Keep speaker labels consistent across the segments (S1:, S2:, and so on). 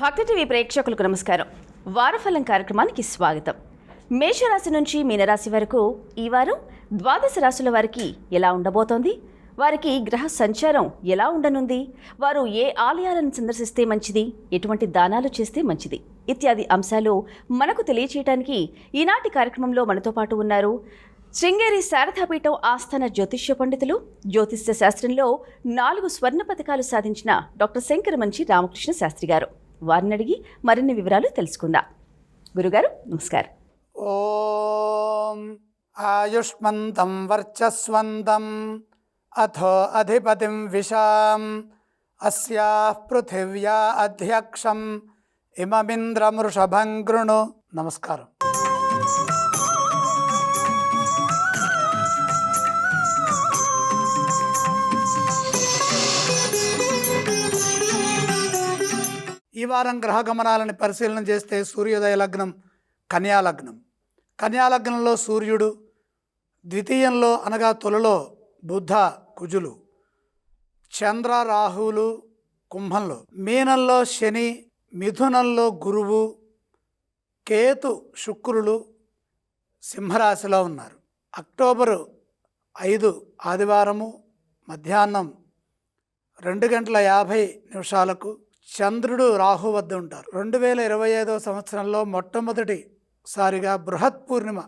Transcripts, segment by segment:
S1: భక్తి టీవీ ప్రేక్షకులకు నమస్కారం. వారఫలం కార్యక్రమానికి స్వాగతం. మేషరాశి నుంచి మీనరాశి వరకు ఈ వారం ద్వాదశ రాశుల వారికి ఎలా ఉండబోతోంది? వారికి గ్రహ సంచారం ఎలా ఉండనుంది? వారు ఏ ఆలయాలను సందర్శిస్తే మంచిది? ఎటువంటి దానాలు చేస్తే మంచిది? ఇత్యాది అంశాలు మనకు తెలియచేయడానికి ఈనాటి కార్యక్రమంలో మనతో పాటు ఉన్నారు శృంగేరి శారదాపీఠం ఆస్థాన జ్యోతిష్య పండితులు జ్యోతిష్య శాస్త్రంలో నాలుగు స్వర్ణ పథకాలు సాధించిన డాక్టర్ శంకర మంచి రామకృష్ణ శాస్త్రి గారు. వారిని అడిగి మరిన్ని వివరాలు తెలుసుకుందాం. గురుగారు నమస్కారం.
S2: ఓం ఆయుష్మంతం వర్చస్వంతం అథో అధిపతిం విశాం అస్యా పృథివ్యా అధ్యక్షం ఇమమింద్రమృషభం గృణు. నమస్కారం. ఈ వారం గ్రహ గమనాలను పరిశీలన చేస్తే సూర్యోదయ లగ్నం కన్యాలగ్నం కన్యాలగ్నంలో సూర్యుడు ద్వితీయంలో అనగా తొలలో బుద్ధ కుజులు చంద్ర రాహువులు కుంభంలో. మీనంలో శని మిథునంలో గురువు కేతు శుక్రులు సింహరాశిలో ఉన్నారు. అక్టోబరు ఐదు ఆదివారము మధ్యాహ్నం రెండు గంటల యాభై నిమిషాలకు చంద్రుడు రాహు వద్ద ఉంటారు. రెండు వేల ఇరవై ఐదో సంవత్సరంలో మొట్టమొదటిసారిగా బృహత్ పూర్ణిమ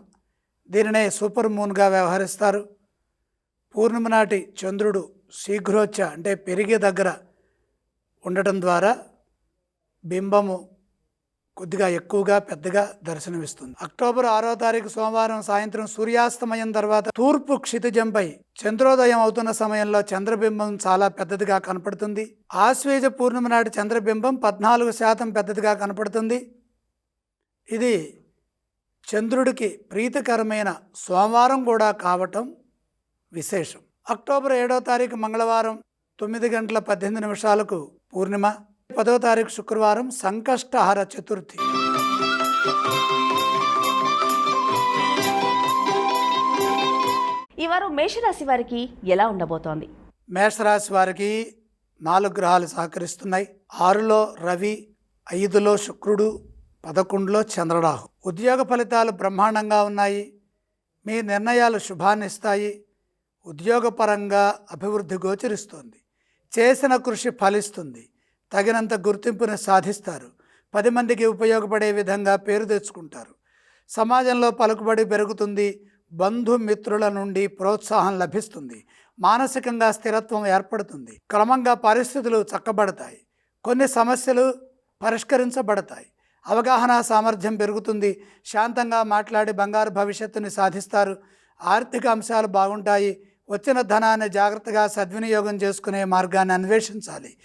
S2: దీనినే సూపర్ మూన్గా వ్యవహరిస్తారు. పూర్ణిమ నాటి చంద్రుడు శీఘ్రోచ్చ అంటే పెరిగే దగ్గర ఉండటం ద్వారా బింబము కొద్దిగా ఎక్కువగా పెద్దగా దర్శనమిస్తుంది. అక్టోబర్ ఆరో తారీఖు సోమవారం సాయంత్రం సూర్యాస్తమయం తర్వాత తూర్పు క్షితిజంపై చంద్రోదయం అవుతున్న సమయంలో చంద్రబింబం చాలా పెద్దదిగా కనపడుతుంది. ఆశ్వేజ పూర్ణిమ నాటి చంద్రబింబం పద్నాలుగు శాతం పెద్దదిగా కనపడుతుంది. ఇది చంద్రుడికి ప్రీతికరమైన సోమవారం కూడా కావటం విశేషం. అక్టోబర్ ఏడో తారీఖు మంగళవారం తొమ్మిది గంటల పద్దెనిమిది నిమిషాలకు పూర్ణిమ. పదో తారీఖు శుక్రవారం సంకష్టహర చతుర్థి.
S1: ఈ వారం మేషరాశి వారికి ఎలా ఉండబోతోంది?
S2: మేషరాశి వారికి నాలుగు గ్రహాలు సహకరిస్తున్నాయి. ఆరులో రవి ఐదులో శుక్రుడు పదకొండులో చంద్రరాహు. ఉద్యోగ ఫలితాలు బ్రహ్మాండంగా ఉన్నాయి. మీ నిర్ణయాలు శుభాన్ని ఇస్తాయి. ఉద్యోగపరంగా అభివృద్ధి గోచరిస్తోంది. చేసిన కృషి ఫలిస్తుంది. తగినంత గుర్తింపుని సాధిస్తారు. పది మందికి ఉపయోగపడే విధంగా పేరు తెచ్చుకుంటారు. సమాజంలో పలుకుబడి పెరుగుతుంది. బంధుమిత్రుల నుండి ప్రోత్సాహం లభిస్తుంది. మానసికంగా స్థిరత్వం ఏర్పడుతుంది. క్రమంగా పరిస్థితులు చక్కబడతాయి. కొన్ని సమస్యలు పరిష్కరించబడతాయి. అవగాహన సామర్థ్యం పెరుగుతుంది. శాంతంగా మాట్లాడి బంగారు భవిష్యత్తుని సాధిస్తారు. ఆర్థిక అంశాలు బాగుంటాయి. వచ్చిన ధనాన్ని జాగ్రత్తగా సద్వినియోగం చేసుకునే మార్గాన్ని అన్వేషించాలి.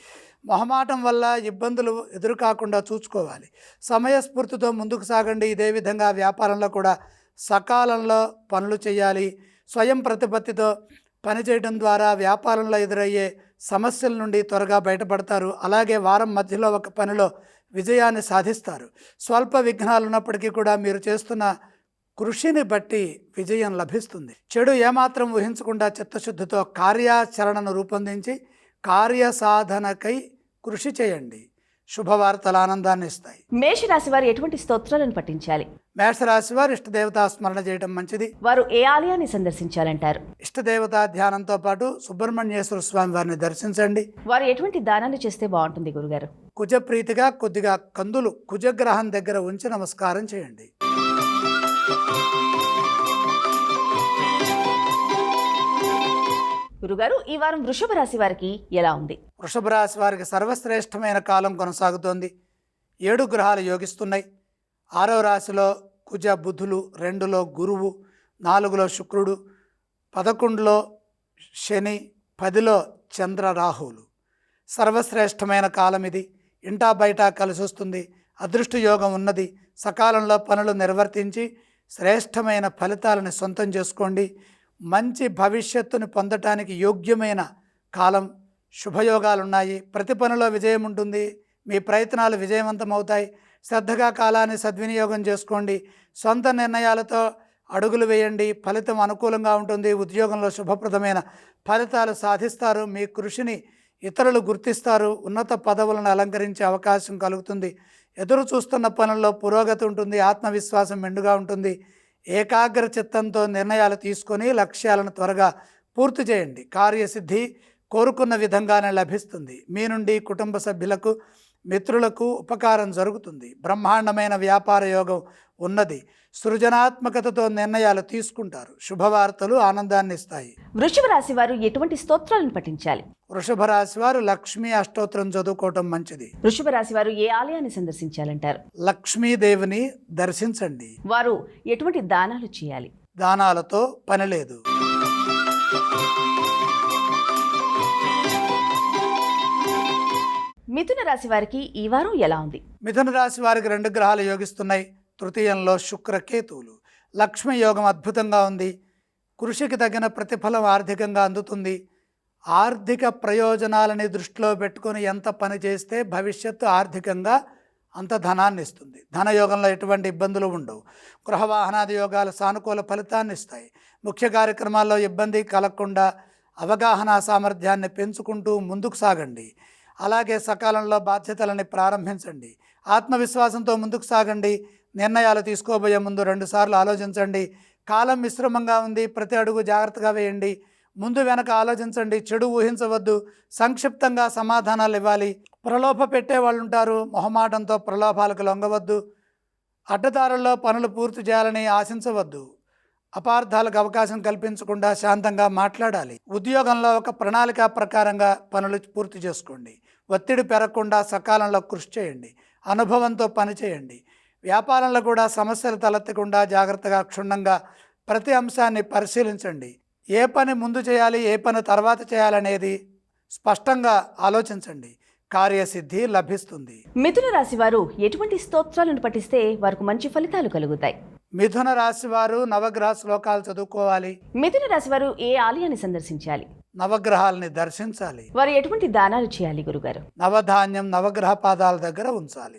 S2: మొహమాటం వల్ల ఇబ్బందులు ఎదురుకాకుండా చూసుకోవాలి. సమయస్ఫూర్తితో ముందుకు సాగండి. ఇదే విధంగా వ్యాపారంలో కూడా సకాలంలో పనులు చేయాలి. స్వయం ప్రతిపత్తితో పనిచేయడం ద్వారా వ్యాపారంలో ఎదురయ్యే సమస్యల నుండి త్వరగా బయటపడతారు. అలాగే వారం మధ్యలో ఒక పనిలో విజయాన్ని సాధిస్తారు. స్వల్ప విఘ్నాలు ఉన్నప్పటికీ కూడా మీరు చేస్తున్న కృషిని బట్టి విజయం లభిస్తుంది. చెడు ఏమాత్రం ఊహించకుండా చిత్తశుద్ధితో కార్యాచరణను రూపొందించి కార్యసాధనకై కృషి చేయండి. శుభవార్తలు ఆనందాన్ని ఇస్తాయి.
S1: మేషరాశి వారు ఎటువంటి స్తోత్రాలను పఠించాలి?
S2: మేషరాశి వారు ఇష్టదేవతా స్మరణ చేయడం మంచిది.
S1: వారు ఏ ఆలయాన్ని సందర్శించాలంటారు?
S2: ఇష్టదేవతా ధ్యానంతో పాటు సుబ్రహ్మణ్యేశ్వర స్వామి వారిని దర్శించండి.
S1: వారు ఎటువంటి దానాలు చేస్తే బాగుంటుంది గురుగారు?
S2: కుజప్రీతిగా కొద్దిగా కందులు కుజగ్రహం దగ్గర ఉంచి నమస్కారం చేయండి.
S1: గురుగారు ఈ వారం వృషభ రాశి వారికి ఎలా ఉంది?
S2: వృషభ రాశి వారికి సర్వశ్రేష్టమైన కాలం కొనసాగుతోంది. ఏడు గ్రహాలు యోగిస్తున్నాయి. ఆరో రాశిలో కుజ బుధులు రెండులో గురువు నాలుగులో శుక్రుడు పదకొండులో శని పదిలో చంద్ర రాహువులు సర్వశ్రేష్టమైన కాలం ఇది. ఇంటా బయట కలిసి వస్తుంది. అదృష్ట యోగం ఉన్నది. సకాలంలో పనులు నిర్వర్తించి శ్రేష్టమైన ఫలితాలను సొంతం చేసుకోండి. మంచి భవిష్యత్తును పొందటానికి యోగ్యమైన కాలం శుభయోగాలు ఉన్నాయి ప్రతి పనిలో విజయం ఉంటుంది. మీ ప్రయత్నాలు విజయవంతమవుతాయి. శ్రద్ధగా కాలాన్ని సద్వినియోగం చేసుకోండి. సొంత నిర్ణయాలతో అడుగులు వేయండి. ఫలితం అనుకూలంగా ఉంటుంది. ఉద్యోగంలో శుభప్రదమైన ఫలితాలు సాధిస్తారు. మీ కృషిని ఇతరులు గుర్తిస్తారు. ఉన్నత పదవులను అలంకరించే అవకాశం కలుగుతుంది. ఎదురు చూస్తున్న పనుల్లో పురోగతి ఉంటుంది. ఆత్మవిశ్వాసం మెండుగా ఉంటుంది. ఏకాగ్ర చిత్తంతో నిర్ణయాలు తీసుకొని లక్ష్యాలను త్వరగా పూర్తి చేయండి. కార్యసిద్ధి కోరుకున్న విధంగానే లభిస్తుంది. మీ నుండి కుటుంబ సభ్యులకు మిత్రులకు ఉపకారం జరుగుతుంది. బ్రహ్మాండమైన వ్యాపార యోగం ఉన్నది. సృజనాత్మకతతో నిర్ణయాలు తీసుకుంటారు. శుభవార్తలు ఆనందాన్ని ఇస్తాయి
S1: వృషభ రాశి వారు ఎటువంటి స్తోత్రాలను పఠించాలి?
S2: వృషభ రాశి వారు లక్ష్మీ అష్టోత్తరం చదువుకోవటం మంచిది.
S1: వృషభ రాశి వారు ఏ ఆలయాన్ని సందర్శించాలంటారు?
S2: లక్ష్మీదేవిని దర్శించండి.
S1: వారు ఎటువంటి దానాలు చేయాలి?
S2: దానాలతో పని లేదు.
S1: మిథున రాశి వారికి ఈ వారం ఎలా ఉంది?
S2: మిథున రాశి వారికి రెండు గ్రహాలు యోగిస్తున్నాయి. తృతీయంలో శుక్ర కేతువులు. లక్ష్మి యోగం అద్భుతంగా ఉంది. కృషికి తగిన ప్రతిఫలం ఆర్థికంగా అందుతుంది. ఆర్థిక ప్రయోజనాలని దృష్టిలో పెట్టుకొని ఎంత పని చేస్తే భవిష్యత్తు ఆర్థికంగా అంత ధనాన్ని ఇస్తుంది. ధనయోగంలో ఎటువంటి ఇబ్బందులు ఉండవు. గృహవాహనాది యోగాలు సానుకూల ఫలితాన్ని ఇస్తాయి. ముఖ్య కార్యక్రమాల్లో ఇబ్బంది కలగకుండా అవగాహన సామర్థ్యాన్ని పెంచుకుంటూ ముందుకు సాగండి. అలాగే సకాలంలో బాధ్యతలని ప్రారంభించండి. ఆత్మవిశ్వాసంతో ముందుకు సాగండి. నిర్ణయాలు తీసుకోబోయే ముందు రెండుసార్లు ఆలోచించండి. కాలం మిశ్రమంగా ఉంది. ప్రతి అడుగు జాగ్రత్తగా వేయండి. ముందు వెనక ఆలోచించండి. చెడు ఊహించవద్దు. సంక్షిప్తంగా సమాధానాలు ఇవ్వాలి. ప్రలోభ పెట్టే వాళ్ళు ఉంటారు మొహమాటంతో ప్రలోభాలకు లొంగవద్దు. అడ్డదారుల్లో పనులు పూర్తి చేయాలని ఆశించవద్దు. అపార్థాలకు అవకాశం కల్పించకుండా శాంతంగా మాట్లాడాలి. ఉద్యోగంలో ఒక ప్రణాళిక ప్రకారంగా పనులు పూర్తి చేసుకోండి. ఒత్తిడి పెరగకుండా సకాలంలో కృషి చేయండి. అనుభవంతో పనిచేయండి వ్యాపారంలో కూడా సమస్యలు తలెత్తకుండా జాగ్రత్తగా క్షుణ్ణంగా ప్రతి అంశాన్ని పరిశీలించండి. ఏ పని ముందు చేయాలి ఏ పని తర్వాత చేయాలనేది స్పష్టంగా ఆలోచించండి. కార్యసిద్ధి లభిస్తుంది.
S1: మిథున రాశి వారు ఎటువంటి స్తోత్రాలను పఠిస్తే వారికి మంచి ఫలితాలు కలుగుతాయి?
S2: మిథున రాశి వారు నవగ్రహ శ్లోకాలు చదువుకోవాలి.
S1: మిథున రాశి వారు ఏ ఆలయాన్ని సందర్శించాలి?
S2: నవగ్రహాలని దర్శించాలి.
S1: వారు ఎటువంటి దానాలు చేయాలి గురుగారు?
S2: నవధాన్యం నవగ్రహ పాదాల దగ్గర ఉంచాలి.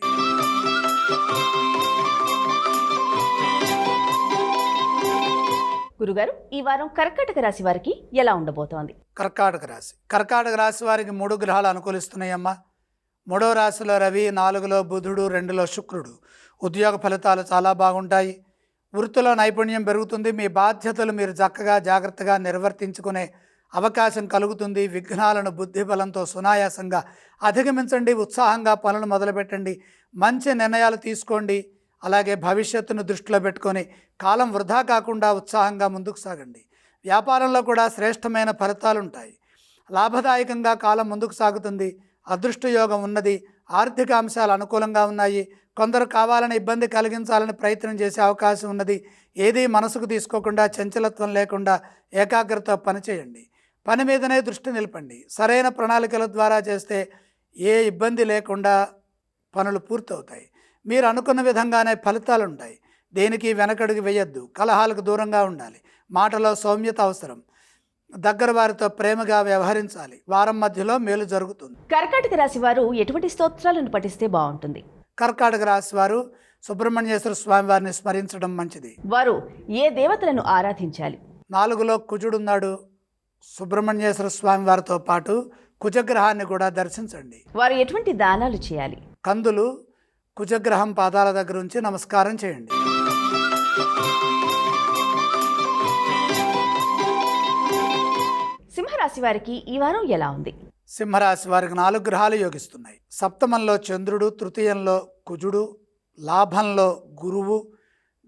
S1: గురుగారు ఈ వారం కర్కాటక రాశి వారికి ఎలా ఉండబోతోంది?
S2: కర్కాటక రాశి. కర్కాటక రాశి వారికి మూడు గ్రహాలు అనుకూలిస్తున్నాయమ్మా. మూడో రాశిలో రవి నాలుగులో బుధుడు రెండులో శుక్రుడు. ఉద్యోగ ఫలితాలు చాలా బాగుంటాయి. వృత్తిలో నైపుణ్యం పెరుగుతుంది. మీ బాధ్యతలు మీరు చక్కగా జాగ్రత్తగా నిర్వర్తించుకునే అవకాశం కలుగుతుంది విఘ్నాలను బుద్ధిబలంతో సునాయాసంగా అధిగమించండి ఉత్సాహంగా పనులు మొదలుపెట్టండి మంచి నిర్ణయాలు తీసుకోండి అలాగే భవిష్యత్తును దృష్టిలో పెట్టుకొని కాలం వృధా కాకుండా ఉత్సాహంగా ముందుకు సాగండి. వ్యాపారంలో కూడా శ్రేష్టమైన ఫలితాలు ఉంటాయి. లాభదాయకంగా కాలం ముందుకు సాగుతుంది అదృష్టయోగం ఉన్నది ఆర్థిక అంశాలు అనుకూలంగా ఉన్నాయి కొందరు కావాలని ఇబ్బంది కలిగించాలని ప్రయత్నం చేసే అవకాశం ఉన్నది ఏదీ మనసుకు తీసుకోకుండా చంచలత్వం లేకుండా ఏకాగ్రత పనిచేయండి. పని మీదనే దృష్టి నిలపండి. సరైన ప్రణాళికల ద్వారా చేస్తే ఏ ఇబ్బంది లేకుండా పనులు పూర్తవుతాయి. మీరు అనుకున్న విధంగానే ఫలితాలు ఉంటాయి దేనికి వెనకడుగు వేయొద్దు. కలహాలకు దూరంగా ఉండాలి. మాటలో సౌమ్యత అవసరం. దగ్గర వారితో ప్రేమగా వ్యవహరించాలి. వారం మధ్యలో మేలు జరుగుతుంది.
S1: కర్కాటక రాశి వారు ఎటువంటి స్తోత్రాలను పఠిస్తే బాగుంటుంది?
S2: కర్కాటక రాశి వారు సుబ్రహ్మణ్యేశ్వర స్వామి వారిని స్మరించడం మంచిది.
S1: వారు ఏ దేవతలను ఆరాధించాలి?
S2: నాలుగులో కుజుడున్నాడు సుబ్రహ్మణ్యేశ్వర స్వామి వారితో పాటు కుజగ్రహాన్ని కూడా దర్శించండి.
S1: వారు ఎటువంటి దానాలు చేయాలి?
S2: కందులు కుజగ్రహం పాదాల దగ్గర ఉంచి నమస్కారం చేయండి.
S1: సింహరాశి వారికి ఈ వారం ఎలా ఉంది?
S2: సింహరాశి వారికి నాలుగు గ్రహాలు యోగిస్తున్నాయి. సప్తమంలో చంద్రుడు తృతీయంలో కుజుడు లాభంలో గురువు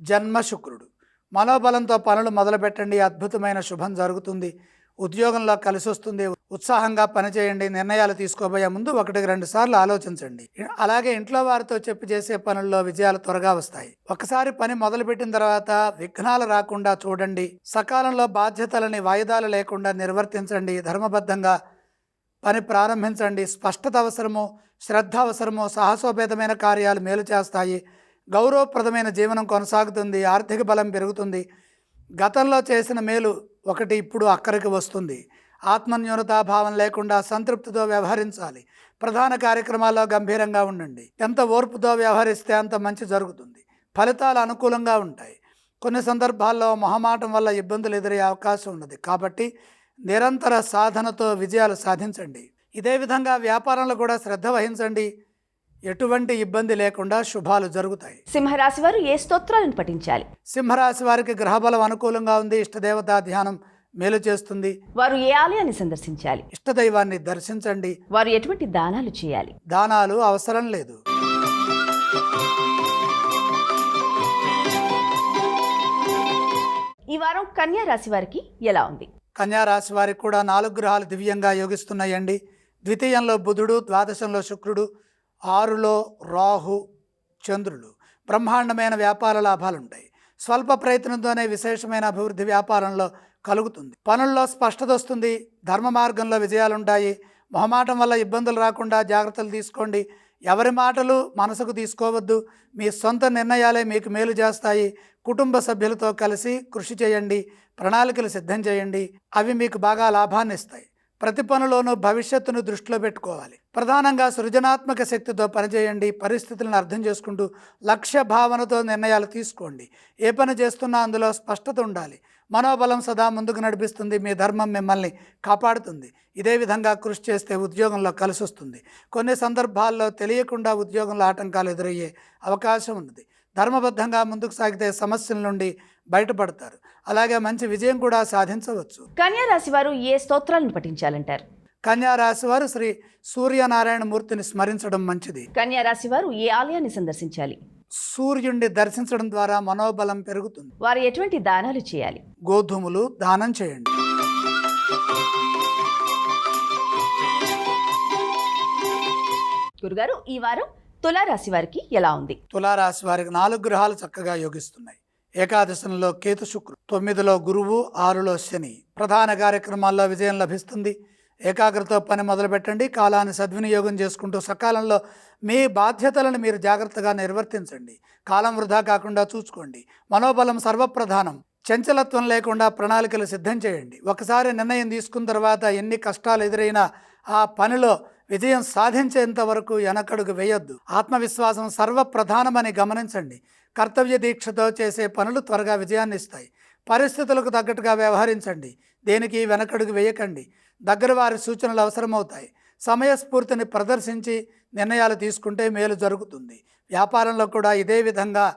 S2: జన్మ శుక్రుడు. మనోబలంతో పనులు మొదలుపెట్టండి. అద్భుతమైన శుభం జరుగుతుంది. ఉద్యోగంలో కలిసి వస్తుంది ఉత్సాహంగా పనిచేయండి నిర్ణయాలు తీసుకోబోయే ముందు ఒకటికి రెండు సార్లు ఆలోచించండి. అలాగే ఇంట్లో వారితో చెప్పి చేసే పనుల్లో విజయాలు త్వరగా వస్తాయి. ఒకసారి పని మొదలుపెట్టిన తర్వాత విఘ్నాలు రాకుండా చూడండి. సకాలంలో బాధ్యతలని వాయిదాలు లేకుండా నిర్వర్తించండి. ధర్మబద్ధంగా పని ప్రారంభించండి. స్పష్టత అవసరము శ్రద్ధ అవసరము సాహసోపేతమైన కార్యాలు మేలు చేస్తాయి. గౌరవప్రదమైన జీవనం కొనసాగుతుంది. ఆర్థిక బలం పెరుగుతుంది. గతంలో చేసిన మేలు ఒకటి ఇప్పుడు అక్కరికి వస్తుంది. ఆత్మన్యూనతాభావం లేకుండా సంతృప్తితో వ్యవహరించాలి. ప్రధాన కార్యక్రమాల్లో గంభీరంగా ఉండండి. ఎంత ఓర్పుతో వ్యవహరిస్తే అంత మంచి జరుగుతుంది. ఫలితాలు అనుకూలంగా ఉంటాయి. కొన్ని సందర్భాల్లో మొహమాటం వల్ల ఇబ్బందులు ఎదురయ్యే అవకాశం ఉన్నది. కాబట్టి నిరంతర సాధనతో విజయాలు సాధించండి. ఇదే విధంగా వ్యాపారంలో కూడా శ్రద్ధ వహించండి. ఎటువంటి ఇబ్బంది లేకుండా శుభాలు జరుగుతాయి.
S1: సింహరాశి వారు ఏ స్తోత్రాలను పఠించాలి?
S2: సింహరాశి వారికి గ్రహబలం అనుకూలంగా ఉంది ఇష్టదేవతా ధ్యానం మేలు చేస్తుంది.
S1: వారు ఏ ఆలయాన్ని సందర్శించాలి?
S2: ఇష్టదైవాన్ని దర్శించండి.
S1: వారు ఎటువంటి దానాలు చేయాలి?
S2: దానాలు అవసరం లేదు.
S1: ఈ వారం కన్యా రాశి వారికి ఎలా ఉంది?
S2: కన్యా రాశి వారికి కూడా నాలుగు గ్రహాలు దివ్యంగా యోగిస్తున్నాయండి. ద్వితీయంలో బుధుడు ద్వాదశంలో శుక్రుడు ఆరులో రాహు చంద్రులు. బ్రహ్మాండమైన వ్యాపార లాభాలుంటాయి. స్వల్ప ప్రయత్నంతోనే విశేషమైన అభివృద్ధి వ్యాపారంలో కలుగుతుంది. పనుల్లో స్పష్టత వస్తుంది. ధర్మ మార్గంలో విజయాలుంటాయి. మొహమాటం వల్ల ఇబ్బందులు రాకుండా జాగ్రత్తలు తీసుకోండి. ఎవరి మాటలు మనసుకు తీసుకోవద్దు. మీ సొంత నిర్ణయాలే మీకు మేలు చేస్తాయి. కుటుంబ సభ్యులతో కలిసి కృషి చేయండి. ప్రణాళికలు సిద్ధం చేయండి. అవి మీకు బాగా లాభాన్ని ఇస్తాయి ప్రతి పనిలోనూ భవిష్యత్తును దృష్టిలో పెట్టుకోవాలి. ప్రధానంగా సృజనాత్మక శక్తితో పనిచేయండి పరిస్థితులను అర్థం చేసుకుంటూ లక్ష్య భావనతో నిర్ణయాలు తీసుకోండి. ఏ పని చేస్తున్నా అందులో స్పష్టత ఉండాలి. మనోబలం సదా ముందుకు నడిపిస్తుంది మీ ధర్మం మిమ్మల్ని కాపాడుతుంది. ఇదే విధంగా కృషి చేస్తే ఉద్యోగంలో కలిసి వస్తుంది. కొన్ని సందర్భాల్లో తెలియకుండా ఉద్యోగంలో ఆటంకాలు ఎదురయ్యే అవకాశం ఉన్నది. ధర్మబద్ధంగా ముందుకు సాగితే సమస్యల నుండి బయటపడతారు. అలాగే మంచి విజయం కూడా సాధించవచ్చు.
S1: కన్యా రాశి వారు ఏ స్తోత్రాలను పఠించాలంటారు?
S2: కన్యా రాశి వారు శ్రీ సూర్యనారాయణ మూర్తిని స్మరించడం మంచిది.
S1: కన్యా రాశి వారు ఏ ఆలయాన్ని సందర్శించాలి?
S2: సూర్యుడిని దర్శించడం ద్వారా మనోబలం పెరుగుతుంది.
S1: వారు ఎటువంటి దానాలు చేయాలి?
S2: గోధుమలు దానం చేయండి.
S1: గురుగారు ఈ వారం తులారాశి వారికి ఎలా ఉంది?
S2: తులారాశి వారికి నాలుగు గ్రహాలు చక్కగా యోగిస్తున్నాయి. ఏకాదశంలో కేతు శుక్రుడు తొమ్మిదిలో గురువు ఆరులో శని. ప్రధాన కార్యక్రమాల్లో విజయం లభిస్తుంది. ఏకాగ్రత పని మొదలుపెట్టండి. కాలాన్ని సద్వినియోగం చేసుకుంటూ సకాలంలో మీ బాధ్యతలను మీరు జాగ్రత్తగా నిర్వర్తించండి. కాలం వృధా కాకుండా చూసుకోండి. మనోబలం సర్వప్రధానం. చంచలత్వం లేకుండా ప్రణాళికలు సిద్ధం చేయండి. ఒకసారి నిర్ణయం తీసుకున్న తర్వాత ఎన్ని కష్టాలు ఎదురైనా ఆ పనిలో విజయం సాధించేంత వరకు వెనకడుగు వేయొద్దు. ఆత్మవిశ్వాసం సర్వప్రధానమని గమనించండి. కర్తవ్య దీక్షతో చేసే పనులు త్వరగా విజయాన్ని ఇస్తాయి పరిస్థితులకు తగ్గట్టుగా వ్యవహరించండి. దేనికి వెనకడుగు వేయకండి. దగ్గర వారి సూచనలు అవసరమవుతాయి. సమయస్ఫూర్తిని ప్రదర్శించి నిర్ణయాలు తీసుకుంటే మేలు జరుగుతుంది. వ్యాపారంలో కూడా ఇదే విధంగా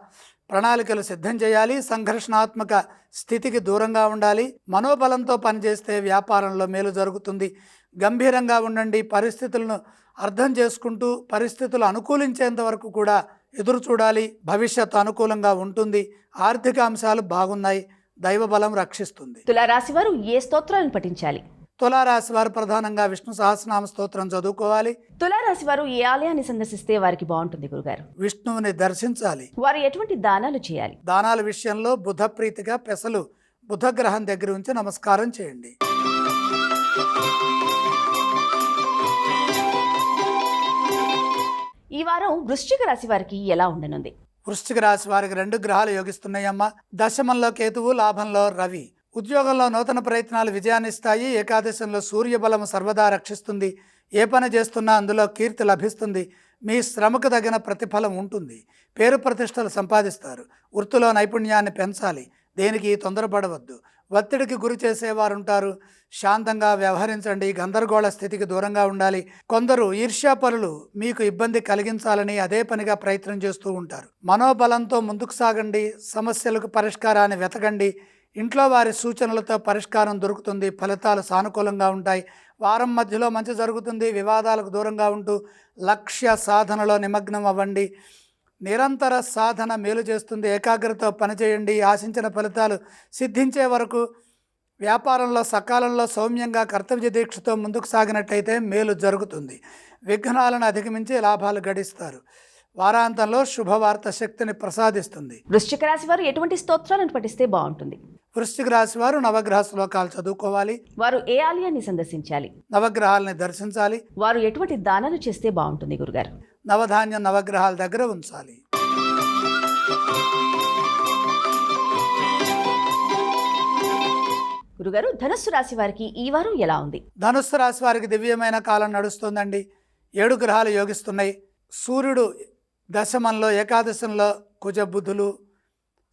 S2: ప్రణాళికలు సిద్ధం చేయాలి. సంఘర్షణాత్మక స్థితికి దూరంగా ఉండాలి. మనోబలంతో పనిచేస్తే వ్యాపారంలో మేలు జరుగుతుంది. గంభీరంగా ఉండండి. పరిస్థితులను అర్థం చేసుకుంటూ పరిస్థితులు అనుకూలించేంత వరకు కూడా ఎదురు చూడాలి. భవిష్యత్తు అనుకూలంగా ఉంటుంది. ఆర్థిక అంశాలు బాగున్నాయి. దైవబలం రక్షిస్తుంది.
S1: తులారాశి వారు ఏ స్తోత్రాలను పఠించాలి?
S2: తులారాశి వారు ప్రధానంగా విష్ణు సహస్రనామ స్తోత్రం చదువుకోవాలి.
S1: తులారాశి వారు ఏ ఆలయాన్ని సందర్శిస్తే వారికి బాగుంటుంది గురుగారు?
S2: విష్ణువుని దర్శించాలి.
S1: వారు ఎటువంటి దానాలు చేయాలి?
S2: దానాల విషయంలో బుధ ప్రీతిగా పెసలు బుధ గ్రహం దగ్గర ఉంచి నమస్కారం చేయండి.
S1: ఈ వారం వృశ్చిక రాశి వారికి ఎలా ఉండనుంది?
S2: వృశ్చిక రాశి వారికి రెండు గ్రహాలు యోగిస్తున్నాయమ్మా. దశమంలో కేతువు లాభంలో రవి. ఉద్యోగంలో నూతన ప్రయత్నాలు విజయాన్ని ఇస్తాయి ఏకాదశంలో సూర్యబలం సర్వదా రక్షిస్తుంది. ఏ పని చేస్తున్నా అందులో కీర్తి లభిస్తుంది. మీ శ్రమకు తగిన ప్రతిఫలం ఉంటుంది. పేరు ప్రతిష్టలు సంపాదిస్తారు. వృత్తిలో నైపుణ్యాన్ని పెంచాలి. దేనికి తొందరపడవద్దు. ఒత్తిడికి గురి చేసేవారు ఉంటారు శాంతంగా వ్యవహరించండి. గందరగోళ స్థితికి దూరంగా ఉండాలి. కొందరు ఈర్ష్యాపరులు మీకు ఇబ్బంది కలిగించాలని అదే పనిగా ప్రయత్నం చేస్తూ ఉంటారు. మనోబలంతో ముందుకు సాగండి. సమస్యలకు పరిష్కారాన్ని వెతకండి. ఇంట్లో వారి సూచనలతో పరిష్కారం దొరుకుతుంది ఫలితాలు సానుకూలంగా ఉంటాయి. వారం మధ్యలో మంచి జరుగుతుంది వివాదాలకు దూరంగా ఉంటూ లక్ష్య సాధనలో నిమగ్నం అవ్వండి. నిరంతర సాధన మేలు చేస్తుంది. ఏకాగ్రతతో పనిచేయండి. ఆశించిన ఫలితాలు సిద్ధించే వరకు వ్యాపారంలో సకాలంలో సౌమ్యంగా కర్తవ్య దీక్షతో ముందుకు సాగినట్టయితే మేలు జరుగుతుంది. విఘ్నాలను అధిగమించి లాభాలు గడిస్తారు. వారాంతంలో శుభవార్త శక్తిని ప్రసాదిస్తుంది.
S1: వృశ్చిక రాశి వారు ఎటువంటి స్తోత్రాలను పఠిస్తే బాగుంటుంది?
S2: వృశ్చిక రాశి వారు నవగ్రహ శ్లోకాలు చదువుకోవాలి.
S1: వారు ఏ ఆలయాన్ని సందర్శించాలి?
S2: నవగ్రహాలని దర్శించాలి.
S1: వారు ఎటువంటి దానాలు చేస్తే బాగుంటుంది గురుగారు?
S2: నవధాన్యం నవగ్రహాల దగ్గర ఉంచాలి.
S1: గురుగారు ధనుస్సు రాశి వారికి ఈ వారం ఎలా ఉంది?
S2: ధనుస్సు రాశి వారికి దివ్యమైన కాలం నడుస్తుందండి. ఏడు గ్రహాలు యోగిస్తున్నాయి. సూర్యుడు దశమంలో ఏకాదశంలో కుజ బుధులు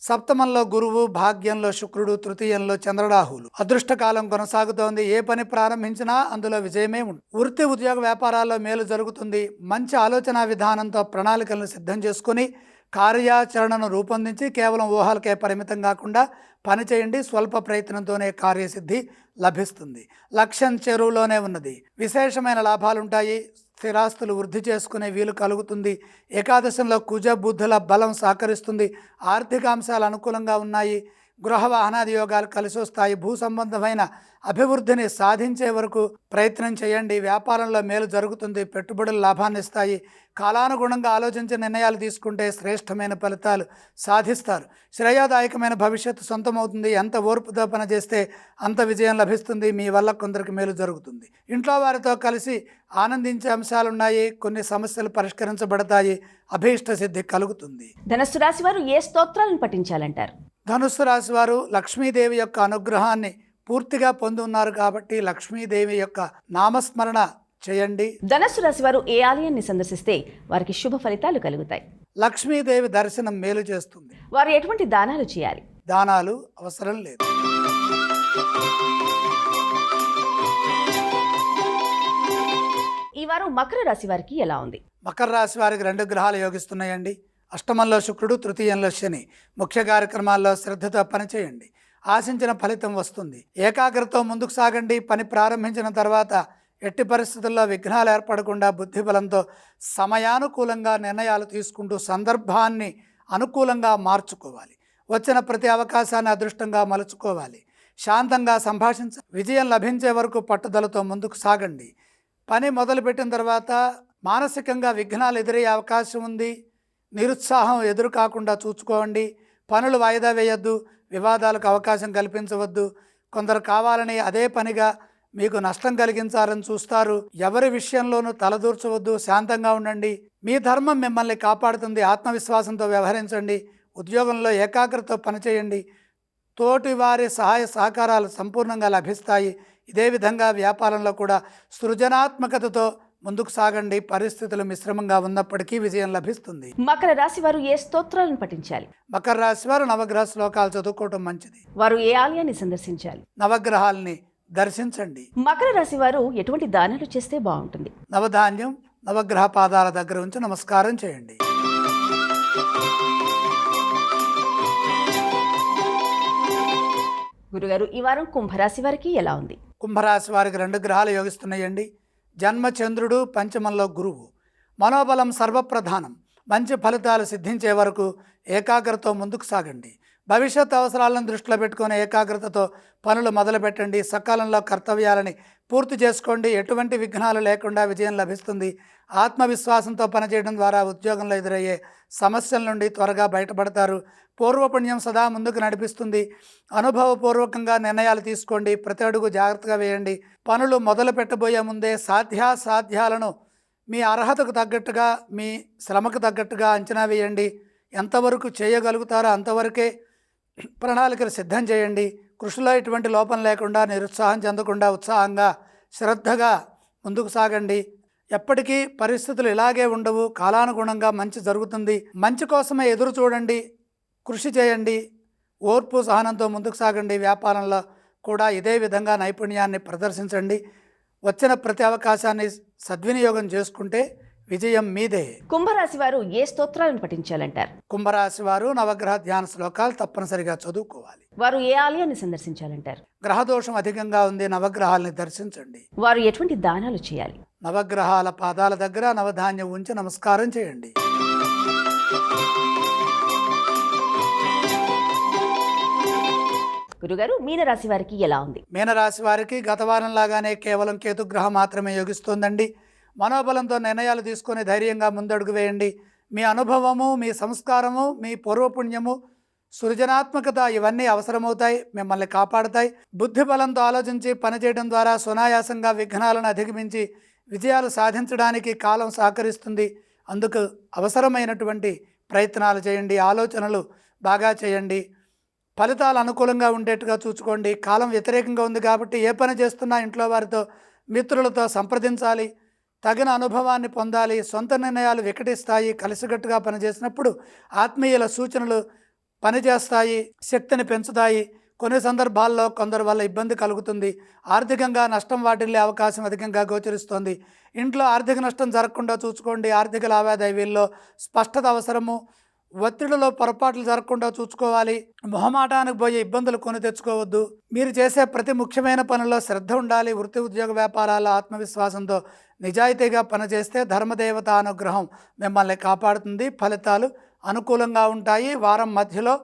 S2: సప్తమంలో గురువు భాగ్యంలో శుక్రుడు తృతీయంలో చంద్రరాహులు. అదృష్టకాలం కొనసాగుతోంది. ఏ పని ప్రారంభించినా అందులో విజయమే ఉంది. వృత్తి ఉద్యోగ వ్యాపారాల్లో మేలు జరుగుతుంది. మంచి ఆలోచన విధానంతో ప్రణాళికలను సిద్ధం చేసుకుని కార్యాచరణను రూపొందించి కేవలం ఊహలకే పరిమితం కాకుండా పని చేయండి. స్వల్ప ప్రయత్నంతోనే కార్యసిద్ధి లభిస్తుంది. లక్ష్యం చెరువులోనే ఉన్నది. విశేషమైన లాభాలుంటాయి. స్థిరాస్తులు వృద్ధి చేసుకునే వీలు కలుగుతుంది. ఏకాదశంలో కుజ బుద్ధుల బలం సహకరిస్తుంది. ఆర్థిక అంశాలు అనుకూలంగా ఉన్నాయి. గృహ వాహనాది యోగాలు కలిసి వస్తాయి భూ సంబంధమైన అభివృద్ధిని సాధించే వరకు ప్రయత్నం చేయండి. వ్యాపారంలో మేలు జరుగుతుంది. పెట్టుబడులు లాభాన్ని ఇస్తాయి. కాలానుగుణంగా ఆలోచించి నిర్ణయాలు తీసుకుంటే శ్రేష్టమైన ఫలితాలు సాధిస్తారు. శ్రేయోదాయకమైన భవిష్యత్తు సొంతమవుతుంది. ఎంత ఓర్పుతో పనిచేస్తే అంత విజయం లభిస్తుంది. మీ వల్ల కొందరికి మేలు జరుగుతుంది. ఇంట్లో వారితో కలిసి ఆనందించే అంశాలున్నాయి. కొన్ని సమస్యలు పరిష్కరించబడతాయి. అభీష్ట సిద్ధి కలుగుతుంది.
S1: ధనస్సు రాశి వారు ఏ స్తోత్రాలను పఠించాలంటారు?
S2: ధనుస్సు రాశి వారు లక్ష్మీదేవి యొక్క అనుగ్రహాన్ని పూర్తిగా పొంది ఉన్నారు కాబట్టి లక్ష్మీదేవి యొక్క నామస్మరణ చేయండి.
S1: ధనస్సు రాశి వారు ఏ ఆలయాన్ని సందర్శిస్తే వారికి శుభ ఫలితాలు కలుగుతాయి.
S2: లక్ష్మీదేవి దర్శనం మేలు చేస్తుంది.
S1: వారు ఎటువంటి దానాలు చేయాలి?
S2: దానాలు అవసరం లేదు.
S1: ఈ వారం మకర రాశి వారికి ఎలా ఉంది?
S2: మకర రాశి వారికి రెండు గ్రహాలు యోగిస్తున్నాయండి. అష్టమంలో శుక్రుడు తృతీయంలో శని. ముఖ్య కార్యక్రమాల్లో శ్రద్ధతో పనిచేయండి. ఆశించిన ఫలితం వస్తుంది. ఏకాగ్రతతో ముందుకు సాగండి. పని ప్రారంభించిన తర్వాత ఎట్టి పరిస్థితుల్లో విఘ్నాలు ఏర్పడకుండా బుద్ధిబలంతో సమయానుకూలంగా నిర్ణయాలు తీసుకుంటూ సందర్భాన్ని అనుకూలంగా మార్చుకోవాలి. వచ్చిన ప్రతి అవకాశాన్ని అదృష్టంగా మలుచుకోవాలి. శాంతంగా సంభాషించ విజయం లభించే వరకు పట్టుదలతో ముందుకు సాగండి. పని మొదలుపెట్టిన తర్వాత మానసికంగా విఘ్నాలు ఎదురయ్యే అవకాశం ఉంది. నిరుత్సాహం ఎదురు కాకుండా చూసుకోండి. పనులు వాయిదా వేయొద్దు. వివాదాలకు అవకాశం కల్పించవద్దు. కొందరు కావాలని అదే పనిగా మీకు నష్టం కలిగించాలని చూస్తారు. ఎవరి విషయంలోనూ తలదూర్చవద్దు. శాంతంగా ఉండండి. మీ ధర్మం మిమ్మల్ని కాపాడుతుంది. ఆత్మవిశ్వాసంతో వ్యవహరించండి. ఉద్యోగంలో ఏకాగ్రతతో పనిచేయండి. తోటి వారి సహాయ సహకారాలు సంపూర్ణంగా లభిస్తాయి. ఇదే విధంగా వ్యాపారంలో కూడా సృజనాత్మకతతో ముందుకు సాగండి. పరిస్థితులు మిశ్రమంగా ఉన్నప్పటికీ విజయం లభిస్తుంది.
S1: మకర రాశి వారు ఏ స్తోత్రాలను పఠించాలి?
S2: మకర రాశి వారు నవగ్రహ శ్లోకాలు చదువుకోవటం మంచిది.
S1: వారు ఏ ఆలయాన్ని సందర్శించాలి?
S2: నవగ్రహాల్ని దర్శించండి.
S1: మకర రాశి వారు ఎటువంటి దానాలు చేస్తే బాగుంటుంది?
S2: నవధాన్యం నవగ్రహ పాదాల దగ్గర ఉంచి నమస్కారం చేయండి.
S1: గురుగారు ఈ వారం కుంభరాశి వారికి ఎలా ఉంది?
S2: కుంభరాశి వారికి రెండు గ్రహాలు యోగిస్తున్నాయండి. జన్మచంద్రుడు పంచమంలో గురువు. మనోబలం సర్వప్రధానం. మంచి ఫలితాలు సిద్ధించే వరకు ఏకాగ్రతో ముందుకు సాగండి. భవిష్యత్ అవసరాలను దృష్టిలో పెట్టుకుని ఏకాగ్రతతో పనులు మొదలుపెట్టండి. సకాలంలో కర్తవ్యాలని పూర్తి చేసుకోండి. ఎటువంటి విఘ్నాలు లేకుండా విజయం లభిస్తుంది. ఆత్మవిశ్వాసంతో పనిచేయడం ద్వారా ఉద్యోగంలో ఎదురయ్యే సమస్యల నుండి త్వరగా బయటపడతారు. పూర్వపుణ్యం సదా ముందుకు నడిపిస్తుంది. అనుభవపూర్వకంగా నిర్ణయాలు తీసుకోండి. ప్రతి అడుగు జాగ్రత్తగా వేయండి. పనులు మొదలు పెట్టబోయే ముందే సాధ్యాసాధ్యాలను మీ అర్హతకు తగ్గట్టుగా మీ శ్రమకు తగ్గట్టుగా అంచనా వేయండి. ఎంతవరకు చేయగలుగుతారో అంతవరకే ప్రణాళికలు సిద్ధం చేయండి. కృషిలో ఎటువంటి లోపం లేకుండా నిరుత్సాహం చెందకుండా ఉత్సాహంగా శ్రద్ధగా ముందుకు సాగండి. ఎప్పటికీ పరిస్థితులు ఇలాగే ఉండవు. కాలానుగుణంగా మంచి జరుగుతుంది. మంచి కోసమే ఎదురు చూడండి. కృషి చేయండి. ఓర్పు సహనంతో ముందుకు సాగండి. వ్యాపారంలో కూడా ఇదే విధంగా నైపుణ్యాన్ని ప్రదర్శించండి. వచ్చిన ప్రతి అవకాశాన్ని సద్వినియోగం చేసుకుంటే విజయం మీదే.
S1: కుంభరాశి వారు ఏ స్తోత్రాలను పఠించాలంటారు?
S2: కుంభరాశి వారు నవగ్రహ ధ్యాన శ్లోకాలు తప్పనిసరిగా చదువుకోవాలి.
S1: వారు ఏ ఆలయాన్ని సందర్శించాలంటారు?
S2: గ్రహదోషం అధికంగా ఉంది నవగ్రహాలని దర్శించండి.
S1: వారు ఎటువంటి దానాలు చేయాలి?
S2: నవగ్రహాల పాదాల దగ్గర నవధాన్యం ఉంచి నమస్కారం చేయండి.
S1: గురుగారు మీనరాశి వారికి ఎలా ఉంది?
S2: మీనరాశి వారికి గత వారం లాగానే కేవలం కేతుగ్రహం మాత్రమే యోగిస్తోందండి. మనోబలంతో నిర్ణయాలు తీసుకొని ధైర్యంగా ముందడుగు వేయండి. మీ అనుభవము మీ సంస్కారము మీ పూర్వపుణ్యము సృజనాత్మకత ఇవన్నీ అవసరమవుతాయి మిమ్మల్ని కాపాడతాయి. బుద్ధి బలంతో ఆలోచించి పనిచేయడం ద్వారా సునాయాసంగా విఘ్నాలను అధిగమించి విజయాలు సాధించడానికి కాలం సహకరిస్తుంది. అందుకు అవసరమైనటువంటి ప్రయత్నాలు చేయండి ఆలోచనలు బాగా చేయండి. ఫలితాలు అనుకూలంగా ఉండేట్టుగా చూసుకోండి. కాలం వ్యతిరేకంగా ఉంది కాబట్టి ఏ పని చేస్తున్నా ఇంట్లో వారితో మిత్రులతో సంప్రదించాలి. తగిన అనుభవాన్ని పొందాలి సొంత నిర్ణయాలు వికటిస్తాయి కలిసికట్టుగా పనిచేసినప్పుడు ఆత్మీయుల సూచనలు పనిచేస్తాయి శక్తిని పెంచుతాయి. కొన్ని సందర్భాల్లో కొందరు వల్ల ఇబ్బంది కలుగుతుంది. ఆర్థికంగా నష్టం వాటిల్లే అవకాశం అధికంగా గోచరిస్తోంది. ఇంట్లో ఆర్థిక నష్టం జరగకుండా చూసుకోండి. ఆర్థిక లావాదేవీల్లో స్పష్టత అవసరము. ఒత్తిడిలో పొరపాట్లు జరగకుండా చూసుకోవాలి. మొహమాటానికి పోయే ఇబ్బందులు కొని తెచ్చుకోవద్దు. మీరు చేసే ప్రతి ముఖ్యమైన పనుల్లో శ్రద్ధ ఉండాలి. వృత్తి ఉద్యోగ వ్యాపారాల ఆత్మవిశ్వాసంతో నిజాయితీగా పనిచేస్తే ధర్మదేవత అనుగ్రహం మిమ్మల్ని కాపాడుతుంది. ఫలితాలు అనుకూలంగా ఉంటాయి. వారం మధ్యలో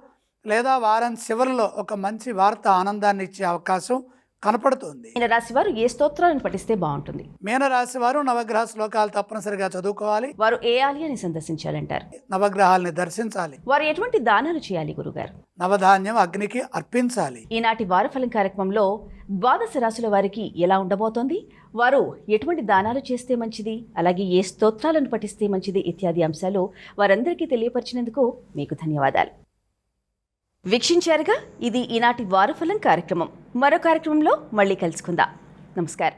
S2: లేదా వారం చివరిలో ఒక మంచి వార్త ఆనందాన్ని ఇచ్చే అవకాశం కనపడుతుంది.
S1: మీనరాశి వారు ఏ స్తోత్రాలను పఠిస్తే బాగుంటుంది?
S2: మీనరాశి వారు నవగ్రహ శ్లోకాలు తప్పనిసరిగా చదువుకోవాలి.
S1: వారు ఏ ఆలయాన్ని సందర్శించాలంటారు?
S2: నవగ్రహాల్ని దర్శించాలి.
S1: వారు ఎటువంటి దానాలు చేయాలి గురుగారు?
S2: నవధాన్యం అగ్నికి అర్పించాలి.
S1: ఈనాటి వారఫలం కార్యక్రమంలో ద్వాదశ రాశుల వారికి ఎలా ఉండబోతోంది? వారు ఎటువంటి దానాలు చేస్తే మంచిది? అలాగే ఏ స్తోత్రాలను పఠిస్తే మంచిది? ఇత్యాది అంశాలు వారందరికీ తెలియపరిచినందుకు మీకు ధన్యవాదాలు. వీక్షించారుగా ఇది ఈనాటి వారఫలం కార్యక్రమం. మరో కార్యక్రమంలో మళ్ళీ కలుసుకుందాం. నమస్కారం.